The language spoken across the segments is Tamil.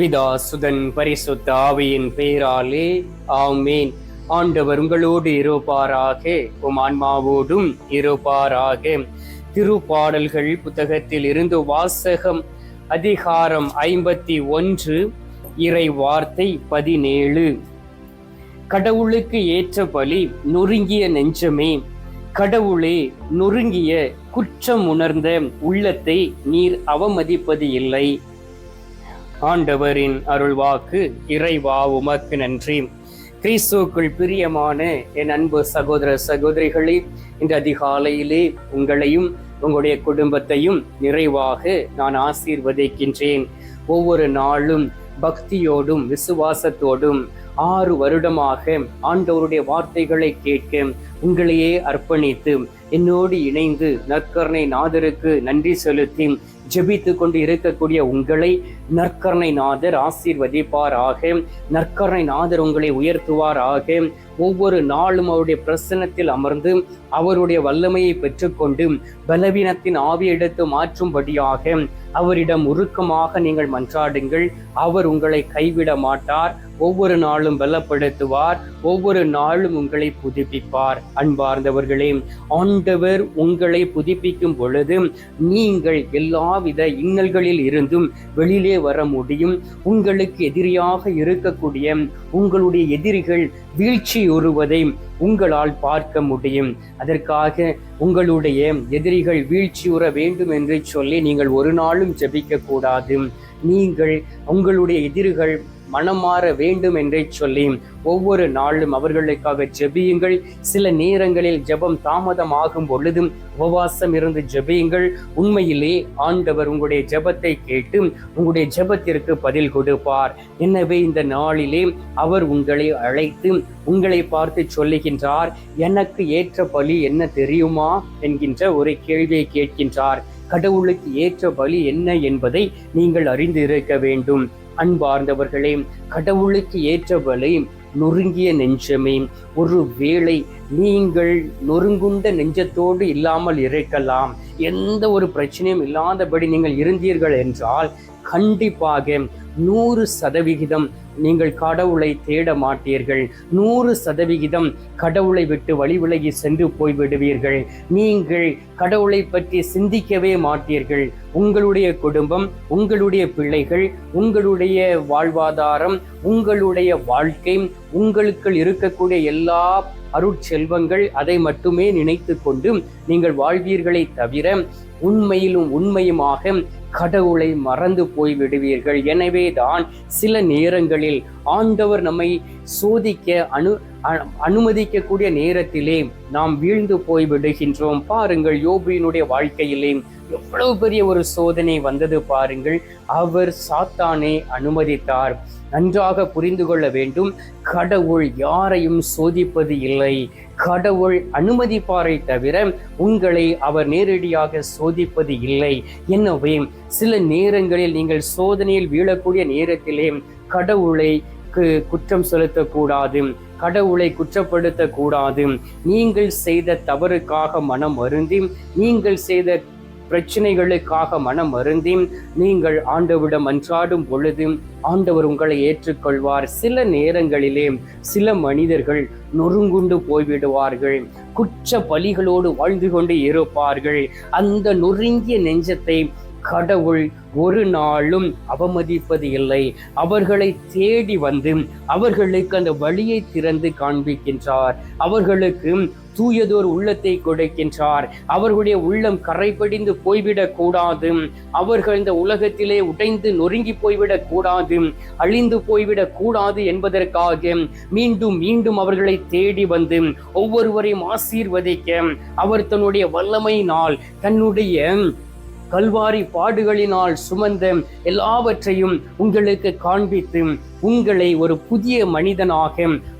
பிதா சுதன் பரிசுத்த ஆவியின் பேராலே ஆமேன். ஆண்டவர் உங்களோடு இருப்பாராக உம் ஆன்மாவோடும் இருப்பாராக. திருப்பாடல்கள் புத்தகத்தில் இருந்து வாசகம் அதிகாரம் ஐம்பத்தி ஒன்று இறை வார்த்தை பதினேழு. கடவுளுக்கு ஏற்ற பலி நொறுங்கிய நெஞ்சமே கடவுளே நொறுங்கிய குற்றம் உணர்ந்த உள்ளத்தை நீர் அவமதிப்பது இல்லை. ஆண்டவரின் அருள்வாக்கு இறைவா உமக்கு நன்றி. கிறிஸ்துக்குள் பிரியமான என் அன்பு சகோதர சகோதரிகளே இந்த அதிகாலையிலே உங்களையும் உங்களுடைய குடும்பத்தையும் நிறைவாக நான் ஆசீர்வதிக்கின்றேன். ஒவ்வொரு நாளும் பக்தியோடும் விசுவாசத்தோடும் ஆறு வருடமாக ஆண்டவருடைய வார்த்தைகளை கேட்க உங்களையே அர்ப்பணித்து என்னோடு இணைந்து நற்கருணை நாதருக்கு நன்றி செலுத்தி ஜெபித்து கொண்டு இருக்கக்கூடிய உங்களை நற்கரணை நாதர் ஆசீர்வதிப்பாராக. நற்கரணை நாதர் உங்களை உயர்த்துவாராக. ஒவ்வொரு நாளும் அவருடைய பிரசன்னத்தில் அமர்ந்து அவருடைய வல்லமையை பெற்றுக்கொண்டு பலவீனத்தின் ஆவி எடுத்து மாற்றும்படியாக அவரிடம் உருக்கமாக நீங்கள் மன்றாடுங்கள். அவர் உங்களை கைவிட மாட்டார். ஒவ்வொரு நாளும் பலப்படுத்துவார். ஒவ்வொரு நாளும் உங்களை புதுப்பிப்பார். அன்பார்ந்தவர்களே ஆண்டவர் உங்களை புதுப்பிக்கும் பொழுது நீங்கள் எல்லாவித இன்னல்களில் இருந்தும் வெளியிலே வர முடியும். உங்களுக்கு எதிரியாக இருக்கக்கூடிய உங்களுடைய எதிரிகள் வீழ்ச்சி உறுவதை உங்களால் பார்க்க முடியும். அதற்காக உங்களுடைய எதிரிகள் வீழ்ச்சி உற வேண்டும் என்று சொல்லி நீங்கள் ஒரு நாளும் ஜபிக்க கூடாது நீங்கள் உங்களுடைய எதிரிகள் மனம் மாற வேண்டும் என்றே சொல்லி ஒவ்வொரு நாளும் அவர்களுக்காக ஜெபியுங்கள். சில நேரங்களில் ஜெபம் தாமதமாகும் பொழுதும் உபவாசம் இருந்து ஜெபியுங்கள். உண்மையிலே ஆண்டவர் உங்களுடைய ஜெபத்தை கேட்டு உங்களுடைய ஜெபத்திற்கு பதில் கொடுப்பார். எனவே இந்த நாளிலே அவர் உங்களை அழைத்து உங்களை பார்த்து சொல்லுகின்றார் எனக்கு ஏற்ற பலி என்ன தெரியுமா? என்கின்ற ஒரு கேள்வியை கேட்கின்றார். கடவுளுக்கு ஏற்ற பலி என்ன? என்பதை நீங்கள் அறிந்து இருக்க வேண்டும். அன்பார்ந்தவர்களே கடவுளுக்கு ஏற்றவளை நொறுங்கிய நெஞ்சமே. ஒரு வேளை நீங்கள் நொறுங்குண்ட நெஞ்சத்தோடு இல்லாமல் இருக்கலாம். எந்த ஒரு பிரச்சனையும் இல்லாதபடி நீங்கள் இருந்தீர்கள் என்றால் கண்டிப்பாக நூறு சதவிகிதம் நீங்கள் கடவுளை தேட மாட்டீர்கள். நூறு சதவிகிதம் கடவுளை விட்டு வழி விலகி சென்று போய்விடுவீர்கள். நீங்கள் கடவுளை பற்றி சிந்திக்கவே மாட்டீர்கள். உங்களுடைய குடும்பம் உங்களுடைய பிள்ளைகள் உங்களுடைய வாழ்வாதாரம் உங்களுடைய வாழ்க்கை உங்களுக்குள் இருக்கக்கூடிய எல்லா அருட்செல்வங்கள் அதை மட்டுமே நினைத்து கொண்டு நீங்கள் வாழ்வீர்களை தவிர உண்மையிலும் உண்மையுமாக கடவுளை மறந்து போய் விடுவீர்கள். எனவே தான் சில நேரங்களில் ஆண்டவர் நம்மை சோதிக்க அனு அனுமதிக்கக்கூடிய நேரத்திலே நாம் வீழ்ந்து போய் விடுகின்றோம். பாருங்கள் யோபியினுடைய வாழ்க்கையிலே எவ்வளவு பெரிய ஒரு சோதனை வந்தது பாருங்கள். அவர் சாத்தானே அனுமதித்தார். நன்றாக புரிந்து கொள்ள வேண்டும். கடவுள் யாரையும் சோதிப்பது இல்லை. கடவுள் அனுமதிப்பாரை தவிர உங்களை அவர் நேரடியாக சோதிப்பது இல்லை. எனவே சில நேரங்களில் நீங்கள் சோதனையில் வீழக்கூடிய நேரத்திலே கடவுளை குற்றம் செலுத்தக்கூடாது. கடவுளை குற்றப்படுத்தக்கூடாது. நீங்கள் செய்த தவறுக்காக மனம் வருந்தி நீங்கள் செய்த பிரச்சனைகளுக்காக மனம் வருந்தி நீங்கள் ஆண்டவிடம் அன்றாடும் பொழுது ஆண்டவர் உங்களை ஏற்றுக்கொள்வார். சில நேரங்களிலே சில மனிதர்கள் நொறுங்குண்டு போய்விடுவார்கள். குற்ற பலிகளோடு வாழ்ந்து கொண்டு இருப்பார்கள். அந்த நொறுங்கிய நெஞ்சத்தை கடவுள் ஒரு நாளும் அவமதிப்பது இல்லை. அவர்களை தேடி வந்து அவர்களுக்கு அந்த வழியை திறந்து காண்பிக்கின்றார். அவர்களுக்கு தூயதோர் உள்ளத்தை கொடுக்கின்றார். அவர்களுடைய உள்ளம் கரைபடிந்து போய்விடக் கூடாது. அவர்கள் இந்த உலகத்திலே உடைந்து நொறுங்கி போய்விடக் கூடாது. அழிந்து போய்விடக் கூடாது என்பதற்காக மீண்டும் மீண்டும் அவர்களை தேடி வந்து ஒவ்வொருவரையும் ஆசீர்வதிக்க அவர் தன்னுடைய வல்லமையினால் தன்னுடைய கல்வாரி பாடுகளினால் சுமந்த எல்லாவற்றையும் உங்களுக்கு காண்பித்து உங்களை ஒரு புதிய மனிதனாக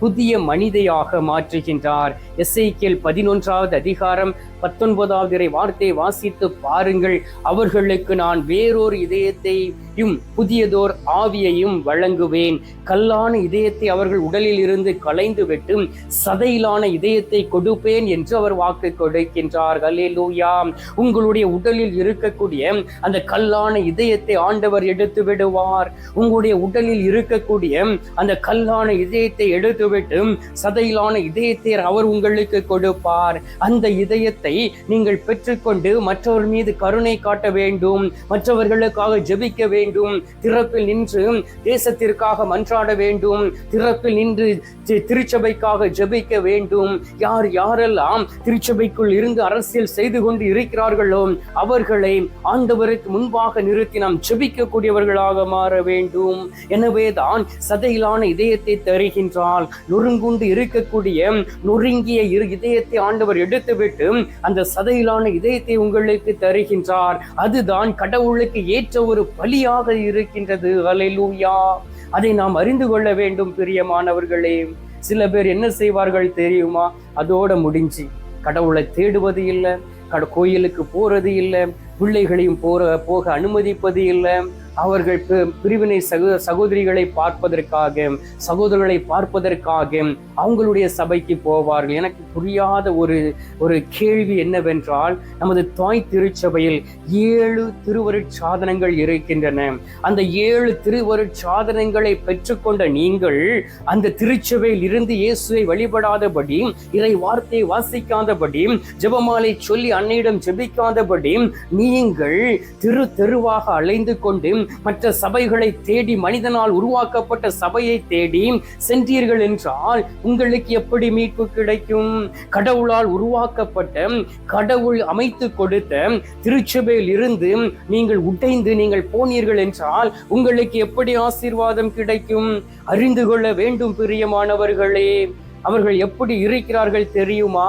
புதிய மனிதையாக மாற்றுகின்றார். எஸ்ஐக்கியல் பதினொன்றாவது அதிகாரம் பத்தொன்பதாவது இறை வார்த்தை வாசித்து பாருங்கள். அவர்களுக்கு நான் வேறொரு இதயத்தையும் புதியதோர் ஆவியையும் வழங்குவேன். கல்லான இதயத்தை அவர்கள் உடலில் இருந்து களைந்து விட்டு சதையிலான இதயத்தை கொடுப்பேன் என்று அவர் வாக்கு கொடுக்கின்றார். அல்லேலூயா உங்களுடைய உடலில் இருக்கக்கூடிய அந்த கல்லான இதயத்தை ஆண்டவர் எடுத்து விடுவார். உங்களுடைய உடலில் இருக்க இருக்கக்கூடிய அந்த கல்லான இதயத்தை எடுத்துவிட்டு சதையிலான இதயத்தை அவர் உங்களுக்கு கொடுப்பார். அந்த இதயத்தை நீங்கள் பெற்றுக்கொண்டு மற்றவர் மீது கருணை காட்ட வேண்டும் மற்றவர்களுக்காக ஜெபிக்க வேண்டும் திறப்பில் நின்று தேசத்திற்காக மன்றாட வேண்டும் திறப்பில் நின்று திருச்சபைக்காக ஜெபிக்க வேண்டும். யார் யாரெல்லாம் திருச்சபைக்குள் இருந்து அரசியல் செய்து கொண்டு இருக்கிறார்களோ அவர்களை ஆண்டவருக்கு முன்பாக நிறுத்தி நாம் ஜெபிக்கக்கூடியவர்களாக மாற வேண்டும். எனவேதான் சதையிலான இதயத்தை தருகின்றாள் நொறுங்குண்டு இருக்கக்கூடிய நொறுங்கிய இரு இதயத்தை ஆண்டவர் எடுத்துவிட்டு அந்த சதையிலான இதயத்தை உங்களுக்கு தருகின்றார். அதுதான் கடவுளுக்கு ஏற்ற ஒரு பலியாக இருக்கின்றது. அலையூயா அதை நாம் அறிந்து கொள்ள வேண்டும் பிரியமானவர்களே. சில பேர் என்ன செய்வார்கள் தெரியுமா? அதோட முடிஞ்சு கடவுளை தேடுவது இல்லை கட கோயிலுக்கு போறது இல்லை பிள்ளைகளையும் போற போக அனுமதிப்பது இல்லை. அவர்கள் பி- பிரிவினை சகோ சகோதரிகளை பார்ப்பதற்காக சகோதரர்களை பார்ப்பதற்காக அவங்களுடைய சபைக்கு போவார்கள். எனக்கு புரியாத ஒரு ஒரு கேள்வி என்னவென்றால் நமது தாய் திருச்சபையில் ஏழு திருவருட்சாதனங்கள் இருக்கின்றன. அந்த ஏழு திருவருட்சாதனங்களை பெற்றுக்கொண்ட நீங்கள் அந்த திருச்சபையில் இருந்து இயேசுவை வழிபடாதபடி இறை வார்த்தையை வாசிக்காதபடி ஜெபமாலை சொல்லி அன்னையிடம் ஜெபிக்காதபடி நீங்கள் திரு தெருவாக அலைந்து கொண்டு மற்ற சபைகளை தேடி மனிதனால் உருவாக்கப்பட்ட சபையை தேடி சென்றீர்கள் என்றால் உங்களுக்கு எப்படி மீட்பு கிடைக்கும்? கடவுளால் உருவாக்கப்பட்ட கடவுள் அமைத்து கொடுத்த திருச்சபையில் இருந்து நீங்கள் உடைந்து நீங்கள் போனீர்கள் என்றால் உங்களுக்கு எப்படி ஆசீர்வாதம் கிடைக்கும்? அறிந்து கொள்ள வேண்டும் பிரியமானவர்களே. அவர்கள் எப்படி இருக்கிறார்கள் தெரியுமா?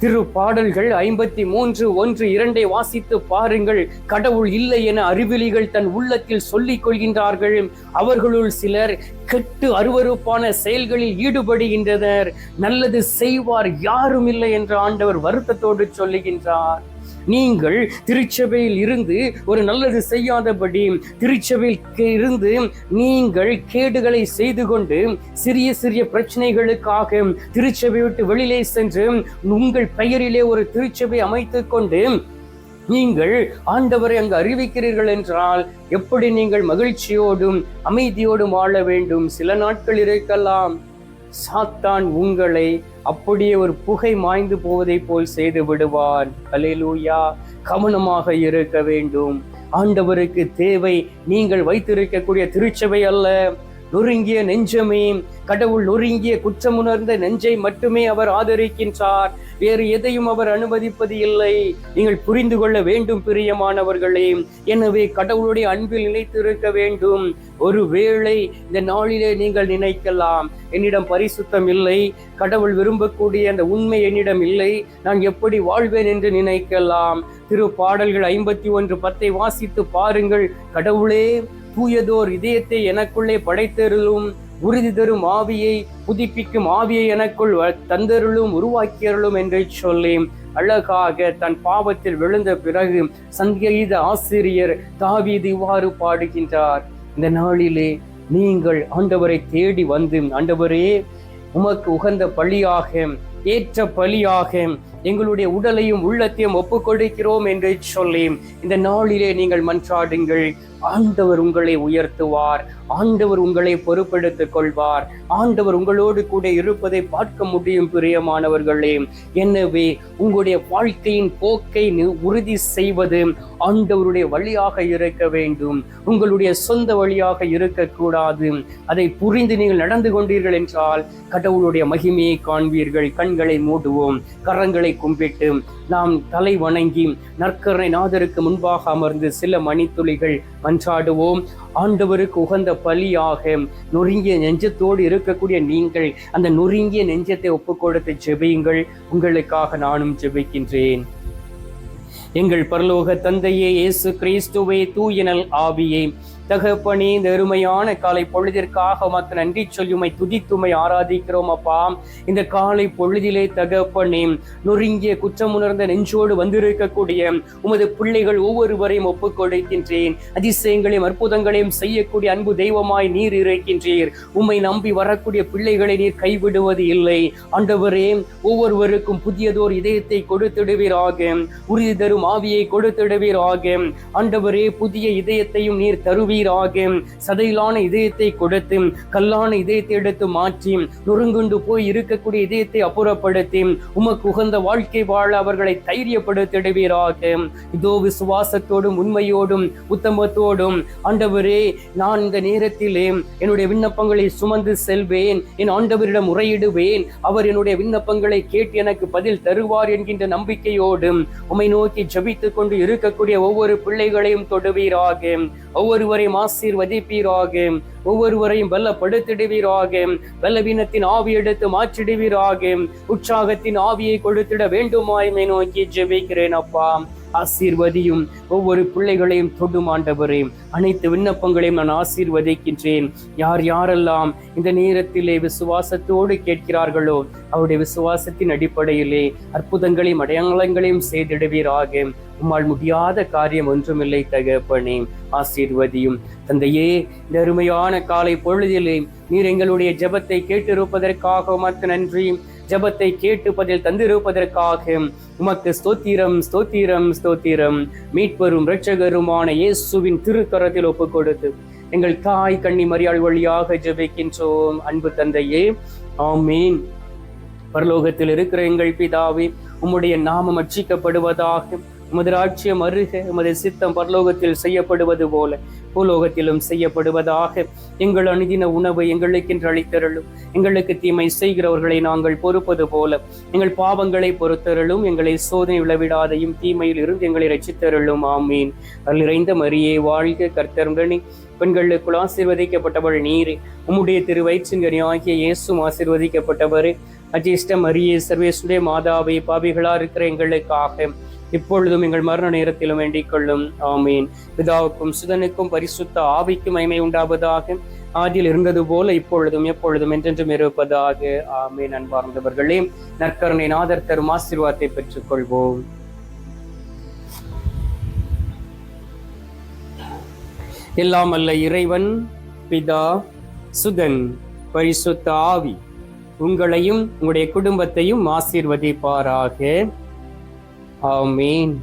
திரு பாடல்கள் ஐம்பத்தி மூன்று ஒன்று இரண்டை வாசித்து பாருங்கள். கடவுள் இல்லை என அறிவிலிகள் தன் உள்ளத்தில் சொல்லிக் கொள்கின்றார்கள். அவர்களுள் சிலர் கெட்டு அருவருப்பான செயல்களில் ஈடுபடுகின்றனர். நல்லது செய்வார் யாரும் இல்லை என்று ஆண்டவர் வருத்தத்தோடு சொல்லுகின்றார். நீங்கள் திருச்சபையில் இருந்து ஒரு நல்லது செய்யாதபடி திருச்சபையில் இருந்து நீங்கள் கேடுகளை செய்து கொண்டு சிறிய சிறிய பிரச்சனைகளுக்காக திருச்சபை விட்டு வெளியிலே சென்று உங்கள் பெயரிலே ஒரு திருச்சபை அமைத்துக் கொண்டு நீங்கள் ஆண்டவரை அங்கு அறிவிக்கிறீர்கள் என்றால் எப்படி நீங்கள் மகிழ்ச்சியோடும் அமைதியோடும் வாழ வேண்டும்? சில நாட்கள் இருக்கலாம். சாத்தான் உங்களை அப்படியே ஒரு புகை மாய்ந்து போவதைப் போல் செய்து விடுவான். அலேலூயா கவனமாக இருக்க வேண்டும். ஆண்டவருக்கு தேவை. நீங்கள் வைத்திருக்கக்கூடிய திருச்சபை அல்ல. நொறுங்கிய நெஞ்சமே கடவுள் நொறுங்கிய குற்றமுணர்ந்த நெஞ்சை மட்டுமே அவர் ஆதரிக்கின்றார். வேறு எதையும் அவர் அனுமதிப்பது இல்லை நீங்கள் புரிந்து கொள்ள வேண்டும் பிரியமானவர்களே. எனவே கடவுளுடைய அன்பில் நினைத்திருக்க வேண்டும். ஒருவேளை இந்த நாளிலே நீங்கள் நினைக்கலாம் என்னிடம் பரிசுத்தம் இல்லை கடவுள் விரும்பக்கூடிய அந்த உண்மை என்னிடம் இல்லை நான் எப்படி வாழ்வேன் என்று நினைக்கலாம். திரு பாடல்கள் ஐம்பத்தி ஒன்று பத்தை வாசித்து பாருங்கள். கடவுளே தூயதோர் இதயத்தை எனக்குள்ளே படைத்தருளும் உறுதி தரும் ஆவியை புதுப்பிக்கும் ஆவியை எனக்குள் வ- தந்தருளும் உருவாக்கியருளும் என்று சொல்லி அழகாக தன் பாவத்தில் விழுந்த பிறகு சங்கீத ஆசிரியர் தாவீது இவ்வாறு பாடுகின்றார். இந்த நாளிலே நீங்கள் ஆண்டவரை தேடி வந்து ஆண்டவரே உமக்கு உகந்த பலியாக ஏற்ற பலியாக எங்களுடைய உடலையும் உள்ளத்தையும் ஒப்புக் கொடுக்கிறோம் என்று சொல்லி இந்த நாளிலே நீங்கள் மன்றாடுங்கள். ஆண்டவர் உங்களை உயர்த்துவார். ஆண்டவர் உங்களை பொறுப்பெடுத்துக் கொள்வார். ஆண்டவர் உங்களோடு கூட இருப்பதை பார்க்க முடியும் பிரியமானவர்களே. எனவே உங்களுடைய வாழ்க்கையின் போக்கை உறுதி செய்வது ஆண்டவருடைய வழியாக இருக்க வேண்டும். உங்களுடைய சொந்த வழியாக இருக்கக்கூடாது. அதை புரிந்து நீங்கள் நடந்து கொண்டீர்கள் என்றால் கடவுளுடைய மகிமையை காண்பீர்கள். கண்களை மூடுவோம். கரங்களை கும்பிட்டு நாம் தலை வணங்கி நற்கரணை நாதருக்கு முன்பாக அமர்ந்து சில மணித்துளிகள் மன்றாடுவோம். ஆண்டவருக்கு உகந்த பலியாக நொறுங்கிய நெஞ்சத்தோடு இருக்கக்கூடிய நீங்கள் அந்த நொறுங்கிய நெஞ்சத்தை ஒப்புக் கொடுத்து ஜெபியுங்கள். உங்களுக்காக நானும் ஜெபிக்கின்றேன். எங்கள் பரலோக தந்தையே இயேசு கிறிஸ்துவே தூயனல் ஆவியே. தகப்பனே இந்த அருமையான காலை பொழுதிற்காக மத்த நன்றி சொல்லுமை துதித்துமை ஆராதிக்கிறோம் அப்பா. இந்த காலை பொழுதிலே தகப்பனே நொறுங்கிய குற்றமுணர்ந்த நெஞ்சோடு வந்திருக்கக்கூடிய உமது பிள்ளைகள் ஒவ்வொருவரையும் ஒப்புக் கொடுக்கின்றேன் அதிசயங்களையும் அற்புதங்களையும் செய்யக்கூடிய அன்பு தெய்வமாய் நீர் இருக்கின்றீர். உம்மை நம்பி வரக்கூடிய பிள்ளைகளை நீர் கைவிடுவது இல்லை. ஆண்டவரே ஒவ்வொருவருக்கும் புதியதோர் இதயத்தை கொடுத்திடுவீராக. உறுதி தரும் ஆவியை கொடுத்திடுவீராக. ஆண்டவரே புதிய இதயத்தையும் நீர் தருவீராக சதையிலான இதயத்தை கொடுத்து கல்லான இதயத்தை எடுத்து மாற்றி நொறுங்குண்டு போய் இருக்கக்கூடிய இதயத்தை அப்புறப்படுத்தி உமக்கு உகந்த வாழ்க்கை வாழ அவர்களை தைரியப்படுத்திடுவீராக. இதோ விசுவாசத்தோடும் உண்மையோடும் உத்தமத்தோடும் ஆண்டவரே நான் இந்த நேரத்திலே என்னுடைய விண்ணப்பங்களை சுமந்து செல்வேன். என் ஆண்டவரிடம் முறையிடுவேன். அவர் என்னுடைய விண்ணப்பங்களை கேட்டு எனக்கு பதில் தருவார் என்கின்ற நம்பிக்கையோடும் உமை நோக்கி ஜபித்துக் கொண்டு இருக்கக்கூடிய ஒவ்வொரு பிள்ளைகளையும் தொடுவீராக. ஒவ்வொருவரை ஒவ்வொருவரையும் ஆசீர்வதிப்பீராக. ஒவ்வொருவரையும் பலப்படுத்திடுவீராக பலவீனத்தின் ஆவி எடுத்து மாற்றிடுவீராக. உற்சாகத்தின் ஆவியை கொடுத்திட வேண்டுமாய்மை நோக்கி ஜெபிக்கிறேன் அப்பா. ஆசீர்வதியும். ஒவ்வொரு பிள்ளைகளையும் தொடும் ஆண்டவரே. அனைத்து விண்ணப்பங்களையும் நான் ஆசீர்வதிக்கின்றேன். யார் யாரெல்லாம் இந்த நேரத்திலே விசுவாசத்தோடு கேட்கிறார்களோ அவருடைய விசுவாசத்தின் அடிப்படையிலே அற்புதங்களையும் அடையாளங்களையும் செய்திடுவீராக. உம்மால் முடியாத காரியம் ஒன்றுமில்லை தகப்பனே. ஆசீர்வதியும். தந்தையே இந்த அருமையான காலை பொழுதிலே நீர் எங்களுடைய ஜெபத்தை கேட்டிருப்பதற்காக மற்ற நன்றி. ஜபத்தை கேட்டு பதில் தந்திருப்பதற்காக உமக்கு ஸ்தோத்திரம் ஸ்தோத்திரம் ஸ்தோத்திரம். மீட்பெரும் இரட்சகருமான இயேசுவின் திருக்கரத்தில் ஒப்பு கொடுத்து எங்கள் தாய் கண்ணி மரியாள் வழியாக ஜெபிக்கின்றோம். அன்பு தந்தையே ஆமீன். பரலோகத்தில் இருக்கிற எங்கள் பிதாவே உம்முடைய நாமம் அச்சிக்கப்படுவதாக உமது ராட்சியம் அருக உமது சித்தம் பரலோகத்தில் செய்யப்படுவது போல பூலோகத்திலும் செய்யப்படுவதாக எங்கள் அணுதின உணவு எங்களுக்கென்று அளித்தருளும். எங்களுக்கு தீமை செய்கிறவர்களை நாங்கள் பொறுப்பது போல எங்கள் பாவங்களை பொறுத்தருளும். எங்களை சோதனை விளவிடாதையும் தீமையில் இருந்து எங்களை ரசித்தருளும் ஆமீன். அருள் நிறைந்த மரியே வாழ்க கர்த்தருடனே பெண்களுக்குள் ஆசீர்வதிக்கப்பட்டவள் நீரே. உம்முடைய திரு வயிற்றின் ஆகிய இயேசும் ஆசீர்வதிக்கப்பட்டவரே. அஜிஷ்ட மரியே சர்வேசுடைய மாதாவை பாவிகளா இருக்கிற எங்களுக்காக. இப்பொழுதும் எங்கள் மரண நேரத்திலும் வேண்டிக் கொள்ளும். ஆமீன். பிதாவுக்கும் சுதனுக்கும் பரிசுத்த ஆவிக்கும் மைமை உண்டாவதாக. ஆதியில் இருந்தது போல இப்பொழுதும் எப்பொழுதும் என்றென்றும் இருப்பதாக. ஆமீன். அன்பார்ந்தவர்களே நற்கருணை நாதர் தரும் ஆசீர்வாதத்தை பெற்றுக் கொள்வோம் எல்லாம் அல்ல இறைவன் பிதா சுதன் பரிசுத்த ஆவி. உங்களையும் உங்களுடைய குடும்பத்தையும் ஆசீர்வதிப்பாராக. ஆமீன்